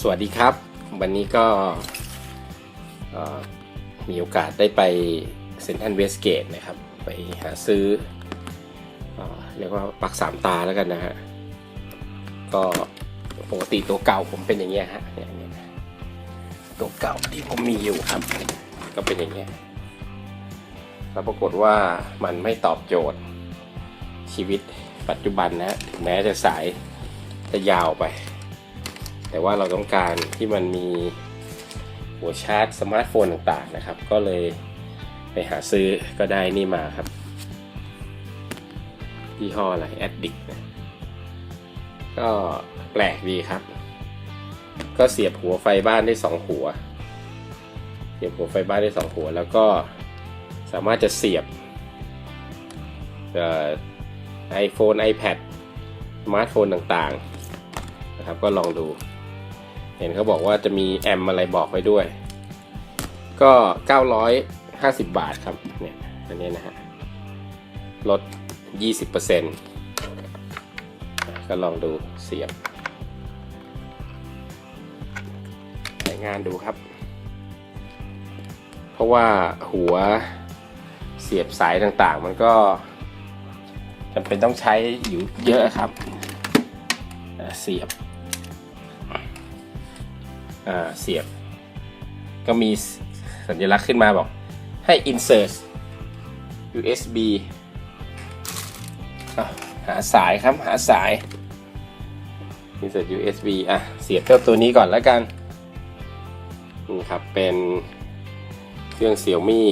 สวัสดีครับ วันนี้ก็มีโอกาสได้ไปเซนทันเวสเกตนะครับ ไปหาซื้อเอ่อเรียกว่าปักสามตาแล้วกันนะฮะ ก็ปกติตัวเก่าผมเป็นอย่างเงี้ยฮะเนี่ยเนี่ยตัวเก่าที่ผมมีอยู่ครับ ก็เป็นอย่างเงี้ยแล้วปรากฏว่ามันไม่ตอบโจทย์ชีวิตปัจจุบันนะฮะถึงแม้จะสายจะยาวไป แต่ว่าเราต้องการที่มันมีหัวชาร์จสมาร์ทโฟนต่างๆนะครับ ก็เลยไปหาซื้อก็ได้นี่มาครับยี่ห้ออะไร Addict นะก็แปลกดีครับ ก็เสียบหัวไฟบ้านได้สองหัว เสียบหัวไฟบ้านได้สองหัว แล้วก็สามารถจะเสียบไอโฟน iPad สมาร์ทโฟนต่างๆ นะครับ ก็ลองดู เห็นเขาบอกว่าจะมีแอมอะไรบอกไว้ด้วย ก็ 950 บาทครับเนี่ยอันนี้นะฮะลด 20%ก็ลองดูเสียบใช้งานดูครับ เพราะว่าหัวเสียบสายต่างๆ มันก็จำเป็นต้องใช้อยู่เยอะครับ เสียบ เสียบ ก็มีสัญลักษณ์ขึ้นมาบอกให้ insert USB หาสายครับหาสาย insert USB อะ เสียบเจ้าตัวนี้ก่อนแล้วกันนี่ครับ เป็นเครื่องเสี่ยวมี่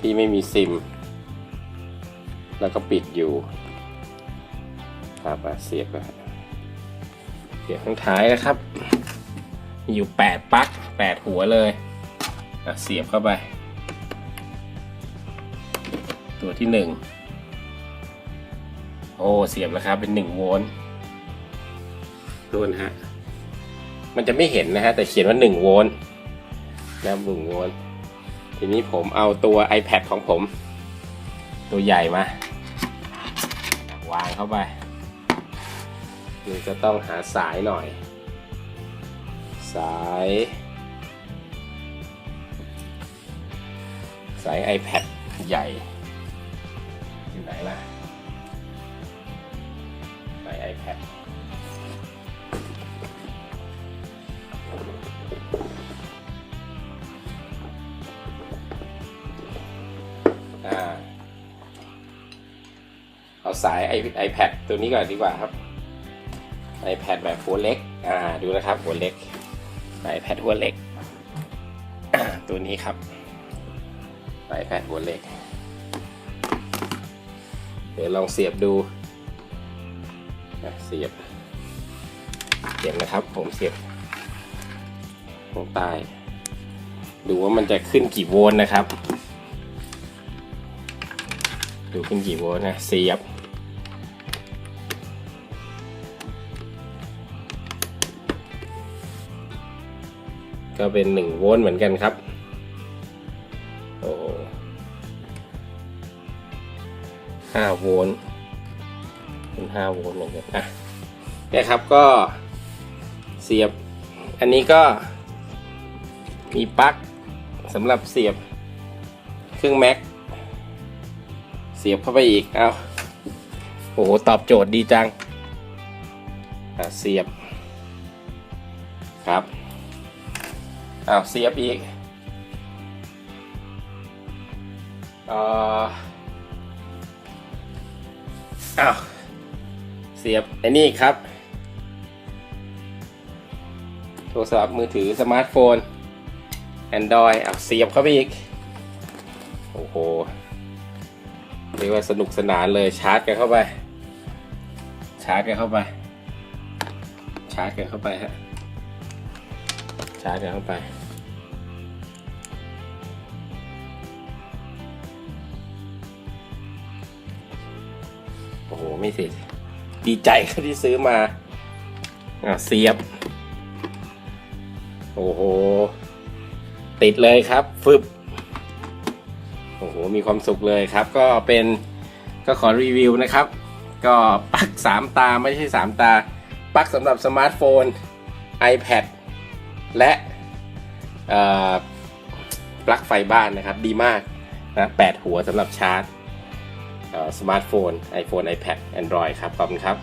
ที่ไม่มีซิม แล้วก็ปิดอยู่ ครับเสียบเสียบข้างท้ายนะครับ มีอยู่ 8 ปลั๊ก8 หัวเลยอะเสียบเข้าไป ตัวที่ 1 โอ้เสียบแล้วครับ เป็น 1 โวลต์ดูนะฮะ มันจะไม่เห็นนะฮะ แต่เขียนว่า 1 โวลต์นะครับ1โวลต์ทีนี้ผมเอาตัว iPad ของผม ตัวใหญ่มา วางเข้าไปนี่จะต้องหาสายหน่อย สาย สาย iPad ใหญ่ อยู่ไหนล่ะ สาย iPad อ่าเอาสาย i- iPad ตัวนี้ก่อนดีกว่าครับ iPad แบบหัวเล็ก อ่า ดูนะครับ หัวเล็ก iPad หัวเล็ก ตัวนี้ครับ iPad หัวเล็ก เดี๋ยวลองเสียบดูเสียบ เสียบนะครับ ผมเสียบตรงใต้ดูว่ามันจะขึ้นกี่โวลต์นะครับ ดูขึ้นกี่โวลต์นะ เสียบ ก็เป็น1โวลต์เหมือนกันครับโอ้ห้าโวลต์เป็นห้าโวลต์เหมือนกันอะเนี่ยครับก็เสียบอันนี้ก็มีปลั๊กสำหรับเสียบเครื่องแม็กเสียบเข้าไปอีกเอาโอ้โหตอบโจทย์ดีจังเสียบครับ อ้าวเสียบอีกเอ่ออ้าวเสียบไอ้นี่ครับ โทรศัพท์มือถือสมาร์ทโฟน Android อ้าวเสียบเข้าไปอีก โอ้โหเรียกว่าสนุกสนานเลยชาร์จกันเข้าไป ชาร์จกันเข้าไป ชาร์จกันเข้าไปฮะ ชาร์จกันเข้าไป โอ้โห ไม่สิดีใจที่ซื้อมาอะเสียบ โอ้โห ติดเลยครับ ฟึบ โอ้โห มีความสุขเลยครับ ก็เป็นก็ขอรีวิวนะครับ ก็ปักสามตาไม่ใช่สามตา ปักสำหรับสมาร์ทโฟน iPad และปลั๊กไฟบ้านนะครับดีมากนะแปดหัวสำหรับชาร์จสมาร์ทโฟน iPhone iPad Android ครับ ขอบคุณครับ